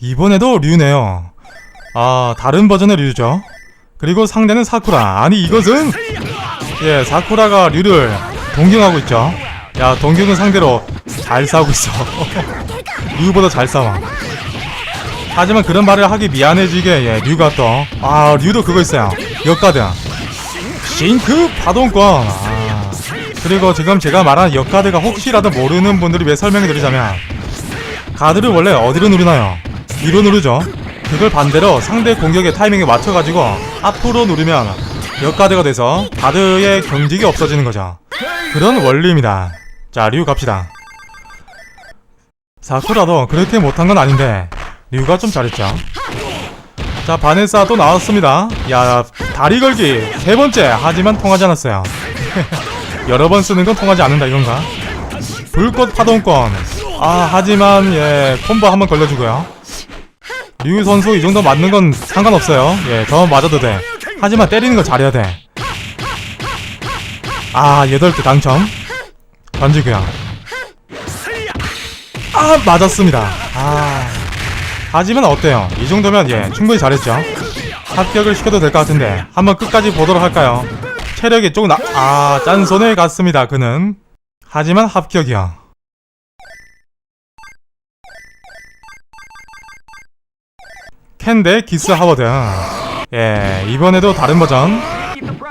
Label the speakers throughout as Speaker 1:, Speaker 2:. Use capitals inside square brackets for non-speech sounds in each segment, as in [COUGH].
Speaker 1: 이번에도 류네요. 아, 다른 버전의 류죠. 그리고 상대는 사쿠라. 아니, 이것은 예, 사쿠라가 류를 동경하고 있죠. 야, 동경은 상대로 잘 싸우고 있어. [LAUGHS] 류보다 잘 싸워. 하지만 그런 말을 하기 미안해지게 예, 류가 또 아, 류도 그거 있어요. 역가드. 싱크 파동권. 아. 그리고 지금 제가 말한 역가드가 혹시라도 모르는 분들이 왜 설명해 드리자면 가드를 원래 어디로 누르나요? 위로 누르죠. 그걸 반대로 상대 공격의 타이밍에 맞춰가지고 앞으로 누르면 역가드가 돼서 가드의 경직이 없어지는 거죠. 그런 원리입니다. 자, 류 갑시다. 사쿠라도 그렇게 못한 건 아닌데 류가 좀 잘했죠. 자, 바네사 또 나왔습니다. 야, 다리 걸기 세 번째 하지만 통하지 않았어요. [LAUGHS] 여러 번 쓰는 건 통하지 않는다 이건가? 불꽃 파동권. 아, 하지만 예, 콤보 한번 걸려주고요. 류 선수 이 정도 맞는 건 상관없어요. 예, 더 맞아도 돼. 하지만 때리는 걸 잘해야 돼. 아, 여덟 개 당첨. 던지고요. 아, 맞았습니다. 아. 하지만 어때요? 이 정도면 예, 충분히 잘했죠. 합격을 시켜도 될 것 같은데 한번 끝까지 보도록 할까요? 체력이 조금 나... 아, 짠손에 갔습니다. 그는. 하지만 합격이요. 캔데 기스 하워드. 예, 이번에도 다른 버전.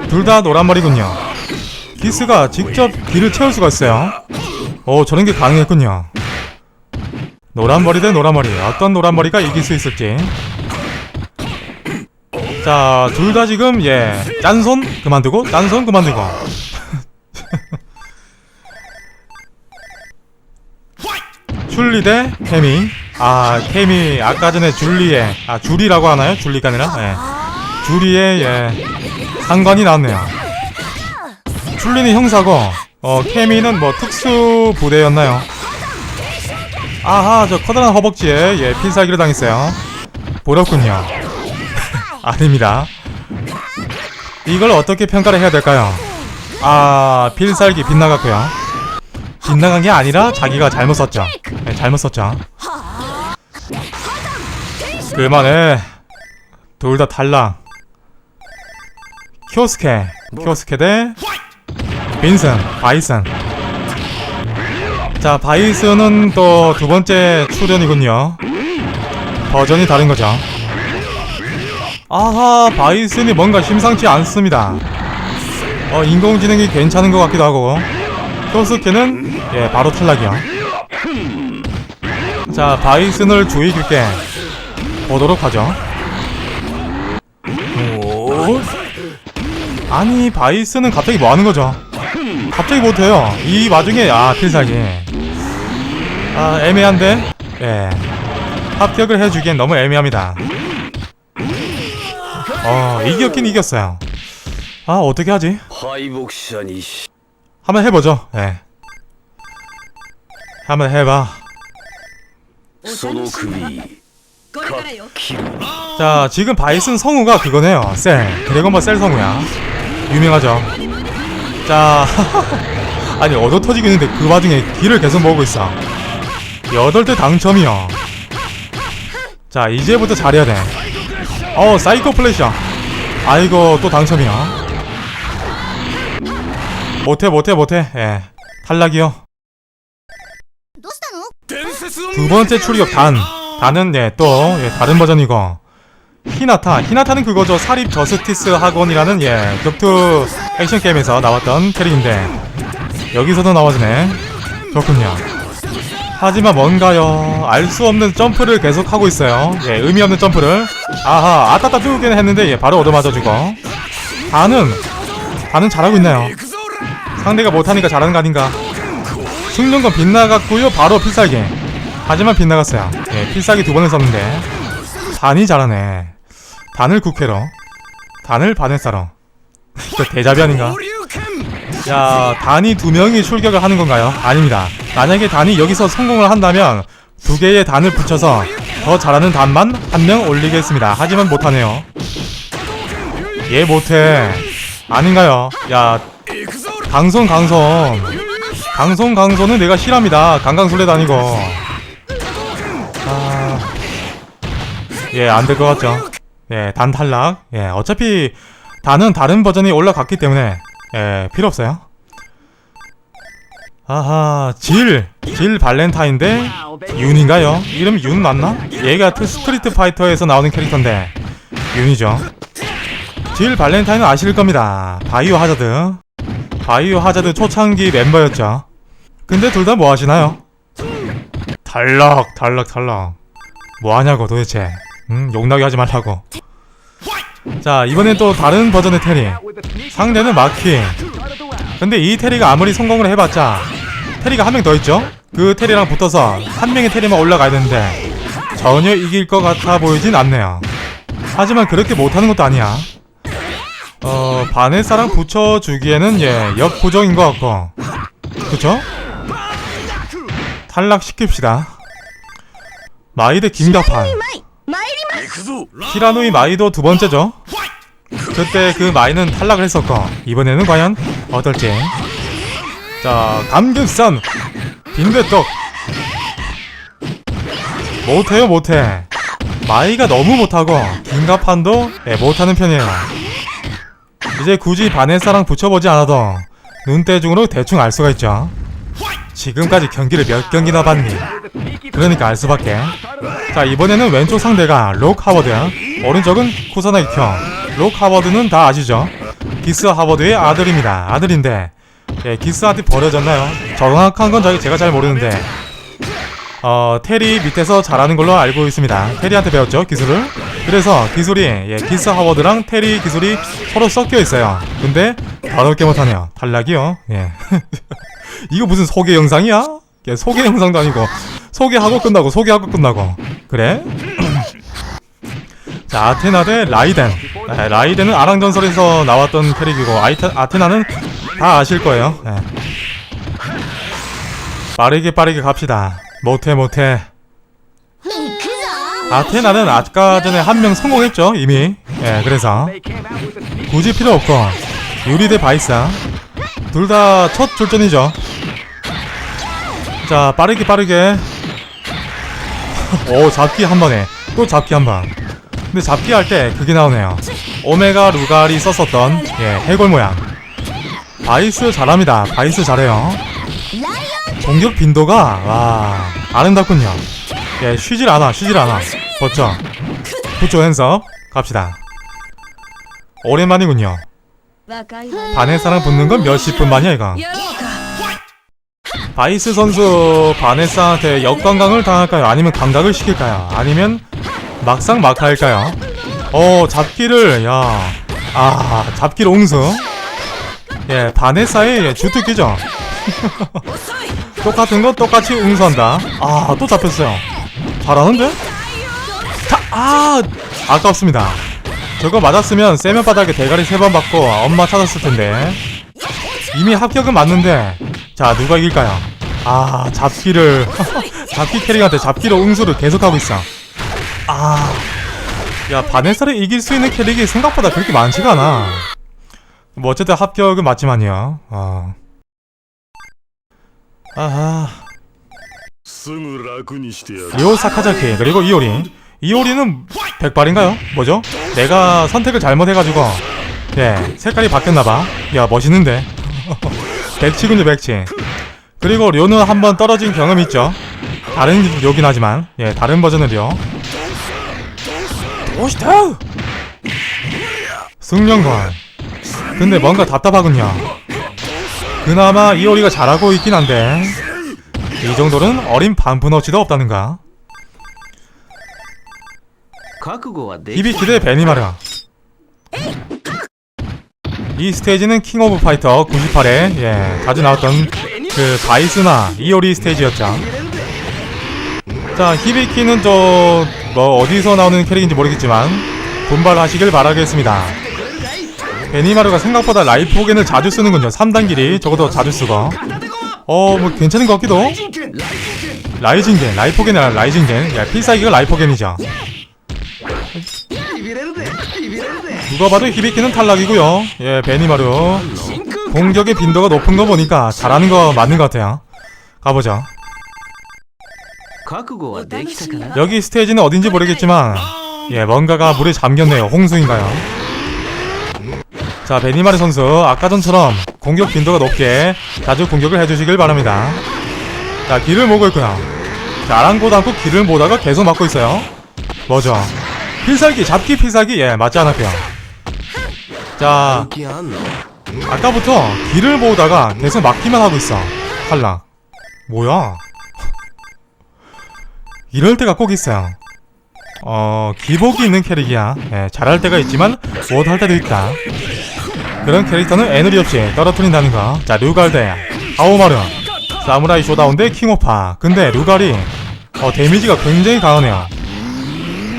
Speaker 1: 둘 다 노란머리군요. 기스가 직접 길을 채울 수가 있어요. 오, 저런 게 가능했군요. 노란머리 대 노란머리. 어떤 노란머리가 이길 수 있을지. 자, 둘 다 지금, 예, 짠손 그만두고, 짠손 그만두고. [LAUGHS] 줄리 대 케미. 아, 케미, 아까 전에 줄리의, 아, 줄이라고 하나요? 줄리가 아니라? 예. 줄리의, 예, 상관이 나왔네요. 줄리는 형사고, 어, 케미는 뭐 특수 부대였나요? 아하, 저 커다란 허벅지에, 예, 필살기를 당했어요. 부럽군요. [LAUGHS] 아닙니다. 이걸 어떻게 평가를 해야 될까요? 아, 필살기 빗나갔고요. 빗나간 게 아니라 자기가 잘못 썼죠. 네, 잘못 썼죠. 그만해. 둘다 탈락. 키오스케. 키오스케 대 빈슨. 바이슨. 자, 바이슨은 또 두 번째 출연이군요. 버전이 다른 거죠. 아하, 바이슨이 뭔가 심상치 않습니다. 어, 인공지능이 괜찮은 것 같기도 하고. 키오스케는 예, 바로 탈락이요. 자, 바이슨을 주의 깊게 보도록 하죠. 오. 아니, 바이슨은 갑자기 뭐 하는 거죠? 갑자기 못해요. 이 와중에, 아, 필살기. 아, 애매한데? 예. 합격을 해주기엔 너무 애매합니다. 어, 이겼긴 이겼어요. 아, 어떻게 하지?
Speaker 2: 敗北者にし
Speaker 1: 한번 해보죠. 예. 한번 해봐.
Speaker 2: その首
Speaker 3: これからよ
Speaker 2: 切る
Speaker 1: 자 지금 바이슨 성우가 그거네요. 셀. 드래곤볼 셀 성우야. 유명하죠. 자 [LAUGHS] 아니 얻어 터지고 있는데 그 와중에 길을 계속 먹고 있어. 여덟 대 당첨이요. 자 이제부터 잘해야 돼어 사이코 플래시야 아이고 또 당첨이요 못해 못해 못해. 예. 탈락이요. 두 번째 출격 단. 단은 예, 또 예, 다른 버전이고. 히나타. 히나타는 그거죠. 사립 저스티스 학원이라는 예, 격투 액션 게임에서 나왔던 캐릭인데 여기서도 나와주네. 그렇군요. 하지만 뭔가요? 알 수 없는 점프를 계속 하고 있어요. 예, 의미 없는 점프를. 아하, 아따따 쭈긴 했는데 예, 바로 얻어맞아주고. 단은 단은 잘하고 있나요? 상대가 못하니까 잘하는 거 아닌가? 승전권 빗나갔고요. 바로 필살기. 하지만 빗나갔어요. 예, 필살기 두 번을 썼는데 단이 잘하네. 단을 국회로, 단을 바네사로. [LAUGHS] 이거 대자비 아닌가? 야, 단이 두 명이 출격을 하는 건가요? 아닙니다. 만약에 단이 여기서 성공을 한다면 두 개의 단을 붙여서 더 잘하는 단만 한 명 올리겠습니다. 하지만 못하네요. 얘 못해. 아닌가요? 야, 강손 강손. 강손 강손은 내가 싫합니다. 강강술래도 아니고. 예, 안 될 것 같죠? 예, 단 탈락. 예, 어차피 단은 다른 버전이 올라갔기 때문에 예, 필요 없어요. 아하, 질, 질 발렌타인데 윤인가요? 이름이 윤 맞나? 얘가 트- 스트리트 파이터에서 나오는 캐릭터인데 윤이죠. 질 발렌타인은 아실 겁니다. 바이오 하자드. 바이오 하자드 초창기 멤버였죠. 근데 둘 다 뭐 하시나요? 탈락, 탈락, 탈락. 뭐 하냐고 도대체. 응? 욕나게 하지 말라고. 자, 이번엔 또 다른 버전의 테리. 상대는 마키. 근데 이 테리가 아무리 성공을 해봤자 테리가 한 명 더 있죠? 그 테리랑 붙어서 한 명의 테리만 올라가야 되는데 전혀 이길 것 같아 보이진 않네요. 하지만 그렇게 못하는 것도 아니야. 어, 바네사랑 붙여주기에는 예, 역부족인 것 같고. 그쵸? 탈락시킵시다. 마이드 김다판. 히라노이 마이도 두 번째죠. 그때 그 마이는 탈락을 했었고 이번에는 과연 어떨지. 자, 감격산 빈대떡 못해요 못해. 마이가 너무 못하고 긴가판도 예, 못하는 편이에요. 이제 굳이 바네사랑 붙여보지 않아도 눈대중으로 대충 알 수가 있죠. 지금까지 경기를 몇 경기나 봤니? 그러니까 알 수밖에. 자 이번에는 왼쪽 상대가 록 하워드 오른쪽은 쿠사나기 켜록 하워드는 다 아시죠? 기스 하워드의 아들입니다 아들인데 예, 기스한테 버려졌나요? 정확한 건 제가 잘 모르는데 어 테리 밑에서 잘하는 걸로 알고 있습니다 테리한테 배웠죠 기술을 그래서 기술이 예, 키스 하워드랑 테리 기술이 서로 섞여 있어요. 근데 다롭게 못하네요. 탈락이요. 예. [LAUGHS] 이거 무슨 소개 영상이야? 예, 소개 영상도 아니고 소개하고 끝나고 소개하고 끝나고 그래? [CLEARS THROAT] 자 아테나 대 라이덴 예, 라이덴은 아랑전설에서 나왔던 캐릭이고 아이테, 아테나는 다 아실 거예요 예. 빠르게 빠르게 갑시다 못해 못해 아테나는 아까 전에 한 명 성공했죠 이미. 예 그래서 굳이 필요 없고 유리 대 바이사. 둘 다 첫 출전이죠. 자 빠르게 빠르게. [LAUGHS] 오 잡기 한 번에. 또 잡기 한 번. 근데 잡기 할 때 그게 나오네요. 오메가 루갈이 썼었던 예 해골 모양. 바이스 잘합니다. 바이스 잘해요. 공격 빈도가 와 아름답군요. 예 쉬질 않아 쉬질 않아. 버텨. 부초 핸섭 갑시다. 오랜만이군요. 반의 사랑 붙는 건 몇십 분 만이야
Speaker 3: 이가
Speaker 1: 바이스 선수 바네사한테 역관광을 당할까요? 아니면 감각을 시킬까요? 아니면 막상 막할까요? 어 잡기를 야아 잡기를 옹성 예 바네사의 예, 주특기죠. [LAUGHS] 똑같은 거 똑같이 응수한다. 아 또 잡혔어요. 잘하는데? 타! 아! 아깝습니다. 저거 맞았으면 세면 바닥에 대가리 세 번 받고 엄마 찾았을 텐데. 이미 합격은 맞는데. 자, 누가 이길까요? 아, 잡기를. [LAUGHS] 잡기 캐릭한테 잡기로 응수를 계속하고 있어. 아. 야, 바네사를 이길 수 있는 캐릭이 생각보다 그렇게 많지가 않아. 뭐, 어쨌든 합격은 맞지만요. 어. 아하. 리오 사카자키 그리고 이오린 이오리는 백발인가요? 뭐죠? 내가 선택을 잘못해가지고. 예 색깔이 바뀌었나봐. 야 멋있는데. [LAUGHS] 백치군요 백치. 그리고 료는 한번 떨어진 경험이 있죠. 다른 료긴 하지만. 예 다른 버전의 료. 오시타 승령관. 근데 뭔가 답답하군요. 그나마 이오리가 잘하고 있긴 한데. 이 정도는 어린 반푼어치도 없다는가
Speaker 4: 覚悟はでき
Speaker 1: 히비키 대 베니마르 이 스테이지는 킹 오브 파이터 98에 예, 자주 나왔던 그 바이스나 이오리 스테이지였죠 자 히비키는 저 뭐 어디서 나오는 캐릭인지 모르겠지만 분발하시길 바라겠습니다 베니마르가 생각보다 라이프 호겐을 자주 쓰는군요 3단 길이 적어도 자주 쓰고 어 뭐 괜찮은 것 같기도 라이징겐 라이프 호겐이 아니라 라이징겐 야 필살기가 라이프 호겐이죠 누가 봐도 히비키는 탈락이고요. 예 베니마루. 공격의 빈도가 높은 거 보니까 잘하는 거 맞는 것 같아요.
Speaker 4: 가보자
Speaker 1: 여기 스테이지는 어딘지 모르겠지만 예 뭔가가 물에 잠겼네요. 홍수인가요? 자 베니마르 선수 아까 전처럼 공격 빈도가 높게 자주 공격을 해주시길 바랍니다. 자 길을 먹고 있고요. 자 아랑곳 않고 길을 보다가 계속 막고 있어요. 뭐죠? 필살기 잡기 필살기 예 맞지 않았구요. 자
Speaker 4: 음.
Speaker 1: 아까부터 길을 보다가 계속 막기만 하고 있어. 칼라. 뭐야? 이럴 때가 꼭 있어요. 어... 기복이 있는 캐릭이야. 예, 잘할 때가 있지만 못할 때도 있다. 그런 캐릭터는 에누리 없이 떨어뜨린다는 거자 루갈데 아오마르 사무라이 쇼다운데 킹오파. 근데 루갈이 어, 데미지가 굉장히 강하네요.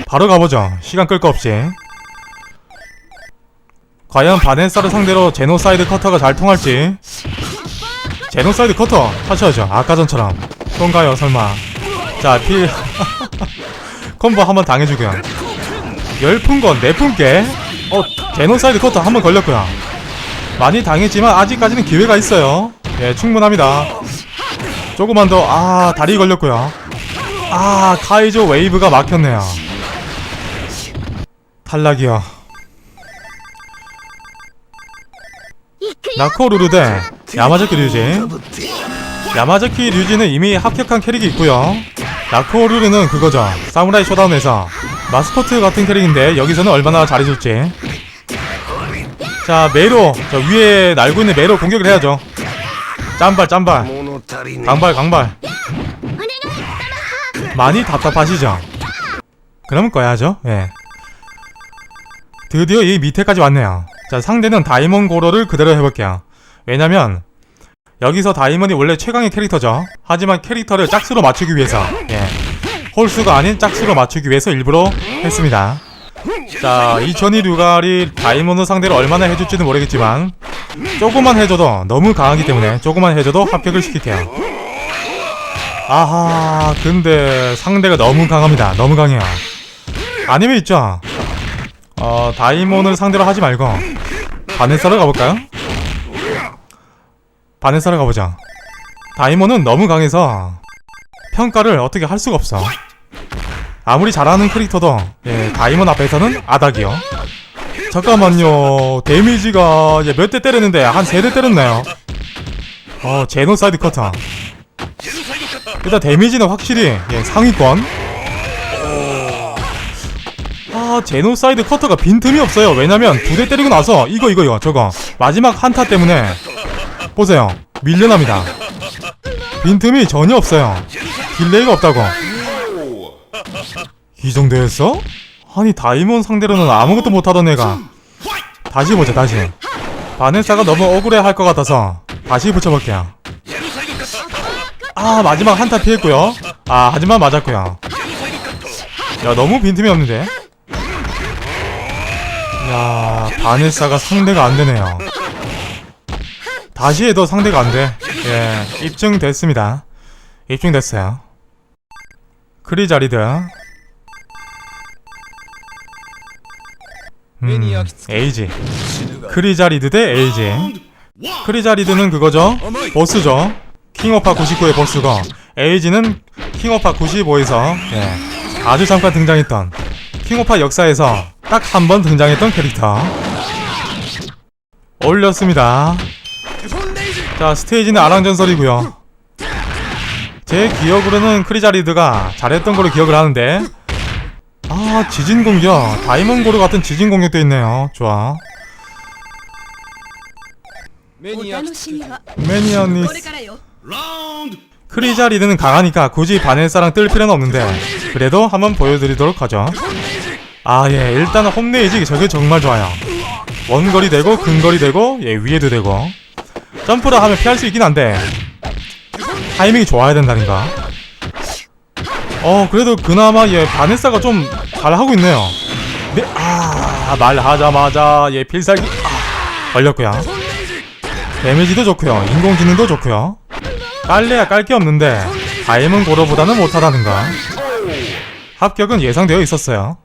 Speaker 1: 바로 가보죠. 시간 끌 거 없이. 과연 바네사를 상대로 제노사이드 커터가 잘 통할지. 제노사이드 커터 하셔야죠. 아까 전처럼. 똥가요 설마? 자필. [LAUGHS] 콤보 한번 당해주고요. 열풍건 내품께. 어 제노사이드 커터 한번 걸렸고요. 많이 당했지만 아직까지는 기회가 있어요. 예 충분합니다. 조금만 더 아 다리 걸렸고요. 아 카이조 웨이브가 막혔네요. 탈락이요 나코 루르데 야마자키 류진. 야마자키 류진은 이미 합격한 캐릭이 있고요. 나코 루르는 그거죠. 사무라이 쇼다운에서 마스코트 같은 캐릭인데 여기서는 얼마나 잘해줄지. 자 메로 저 위에 날고 있는 메로 공격을 해야죠. 짬발 짬발. 강발 강발. 많이 답답하시죠? 그러면 꺼야죠. 예. 드디어 이 밑에까지 왔네요. 자 상대는 다이몬 고로를 그대로 해볼게요. 왜냐면 여기서 다이몬이 원래 최강의 캐릭터죠. 하지만 캐릭터를 짝수로 맞추기 위해서 예. 홀수가 아닌 짝수로 맞추기 위해서 일부러 했습니다. 자 이천이 류갈이 다이몬을 상대로 얼마나 해줄지는 모르겠지만 조금만 해줘도 너무 강하기 때문에 조금만 해줘도 합격을 시킬게요. 아하 근데 상대가 너무 강합니다. 너무 강해요. 아니면 있죠 어 다이몬을 상대로 하지 말고 바네사로 가볼까요? 바네사로 가보자. 다이몬은 너무 강해서 평가를 어떻게 할 수가 없어. 아무리 잘하는 캐릭터도 예, 다이몬 앞에서는 아닥이요. 잠깐만요. 데미지가 몇대 때렸는데 한 세 대 때렸나요? 어 제노사이드 커터. 일단 데미지는 확실히 예, 상위권 아 제노사이드 커터가 빈틈이 없어요. 왜냐면 두 대 때리고 나서 이거 이거 이거 저거. 마지막 한타 때문에. 보세요. 밀려납니다. 빈틈이 전혀 없어요. 딜레이가 없다고. 이 정도였어? 아니 다이몬 상대로는 아무것도 못하던 애가. 다시 보자 다시. 바네사가 너무 억울해 할 것 같아서 다시 붙여볼게요. 아 마지막 한타 피했고요. 아 하지만 맞았고요. 야 너무 빈틈이 없는데 야 바네사가 상대가 안되네요. 다시 해도 상대가 안돼. 예 입증됐습니다. 입증됐어요. 크리자리드. 음, 에이지. 크리자리드 대 에이지. 크리자리드는 그거죠? 보스죠? 킹오파 99의 보스고 에이지는 킹오파 95에서 예, 아주 잠깐 등장했던 킹오파 역사에서 딱 한 번 등장했던 캐릭터. 올렸습니다. 자 스테이지는 아랑전설이구요. 제 기억으로는 크리자리드가 잘했던 걸로 기억을 하는데. 아 지진공격. 다이몬고르 같은 지진공격도 있네요. 좋아. 매니아니스. 크리자리드는 강하니까 굳이 바넬사랑 뜰 필요는 없는데. 그래도 한번 보여드리도록 하죠. 아 예 일단 홈레이지 저게 정말 좋아요. 원거리 되고 근거리 되고 예 위에도 되고. 점프를 하면 피할 수 있긴 한데 타이밍이 좋아야 된다니까 어 그래도 그나마 예 바네사가 좀 잘하고 있네요. 네, 아 말하자마자 예 필살기 아, 걸렸고요. 데미지도 좋고요. 인공지능도 좋고요. 깔래야 깔 게 없는데 다이몬 고로보다는 못하다는 거 합격은 예상되어 있었어요